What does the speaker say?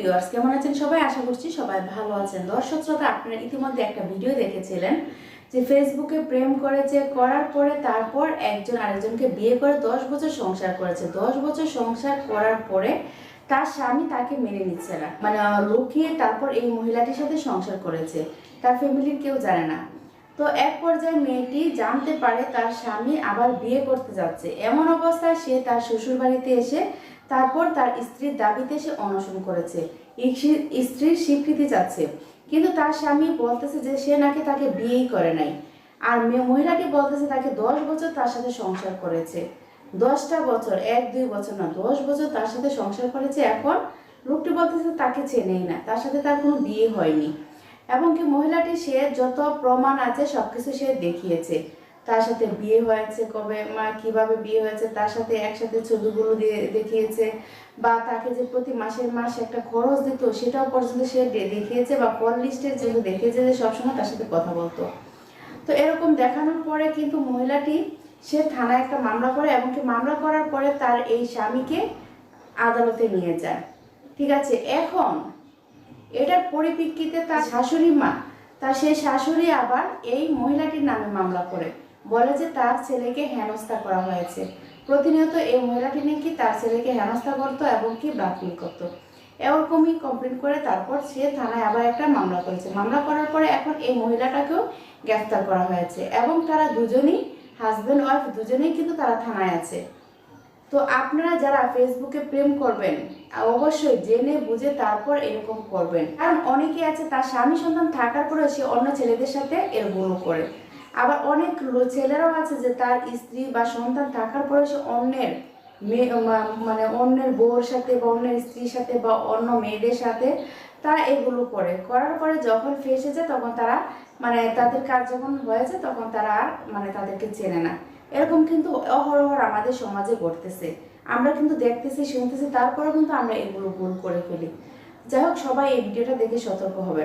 Viewers কেমন আছেন সবাই? আশা করছি সবাই ভালো আছেন। দর্শক শ্রোতা, আপনারা ইতিমধ্যে একটা ভিডিও দেখেছিলেন, যে ফেসবুকে প্রেম করেছে, করার পরে তারপর একজন আরেকজনকে বিয়ে করে দশ বছর সংসার করেছে। দশ বছর সংসার করার পরে তার স্বামী তাকে মেনে নিচ্ছে না। মানে লুকিয়ে তারপর এই মহিলাটির সাথে সংসার করেছে। তার ফ্যামিলির কেউ জানে না। তো এক পর্যায়ে মেয়েটি জানতে পারে তার স্বামী আবার বিয়ে করতে যাচ্ছে। এমন অবস্থায় সে তার শ্বশুর বাড়িতে এসে তারপর তার স্ত্রীর দাবিতে সে অনশন করেছে। স্ত্রীর স্বীকৃতি চাচ্ছে কিন্তু তার স্বামী বলতেছে যে সে নাকি তাকে বিয়েই করে নাই। আর মহিলাটি বলতেছে তাকে দশ বছর তার সাথে সংসার করেছে। দশটা বছর, এক, দুই বছর না, দশ বছর তার সাথে সংসার করেছে। এখন লোকটি বলতেছে তাকে চেনেই না, তার সাথে তার কোনো বিয়ে হয়নি। এবং কি মহিলাটি সে যত প্রমাণ আছে, সবকিছু সে দেখিয়েছে। তার সাথে বিয়ে হয়েছে, কবে মা কীভাবে বিয়ে হয়েছে, তার সাথে একসাথে ছবিগুলো দিয়ে দেখিয়েছে বা তাকে যে প্রতি মাসের মাস একটা খরচ দিত, সেটাও পর্যন্ত সে দেখিয়েছে বা কল লিস্টে যেগুলো দেখিয়েছে যে সবসময় তার সাথে কথা বলতো। তো এরকম দেখানোর পরে কিন্তু মহিলাটি, সে থানায় একটা মামলা করে এবং মামলা করার পরে তার এই স্বামীকে আদালতে নিয়ে যায়। ঠিক আছে, এখন এটার পরিপ্রেক্ষিতে তার শাশুড়ি মা, তার সেই শাশুড়ি আবার এই মহিলাটির নামে মামলা করে। বলে যে তার ছেলেকে হেনস্থা করা হয়েছে। প্রতিনিয়ত এই মহিলাটি নাকি তার ছেলেকে হেনস্থা করতো এবং কি ব্ল্যাকমেল করতো। এরকমই কমপ্লেন করে তারপর সে থানায় আবার একটা মামলা করেছে। মামলা করার পরে এখন এই মহিলাটাকেও গ্রেফতার করা হয়েছে এবং তারা দুজনই হাজব্যান্ড ওয়াইফ দুজনেই কিন্তু তারা থানায় আছে। তো আপনারা যারা ফেসবুকে প্রেম করবেন, অবশ্যই জেনে বুঝে তারপর এরকম করবেন। কারণ অনেকে আছে তার স্বামী সন্তান থাকার পরেও সে অন্য ছেলেদের সাথে এরগুলো করে। আবার অনেক ছেলেরাও আছে যে তার স্ত্রী বা সন্তান থাকার পরে সে অন্যের মেয়ে মানে অন্যের বউর সাথে বা অন্যের স্ত্রীর সাথে বা অন্য মেয়েদের সাথে তারা এগুলো করে। করার পরে যখন ফেসে যায় তখন তারা মানে তাদের কাজ যখন হয়েছে তখন তারা আর মানে তাদেরকে চেনে না। এরকম কিন্তু অহরহর আমাদের সমাজে ঘটতেছে। আমরা কিন্তু দেখতেছি, শুনতেছি, তারপরেও কিন্তু আমরা এগুলো ভুল করে ফেলি। যাই হোক, সবাই এই ভিডিওটা দেখে সতর্ক হবে।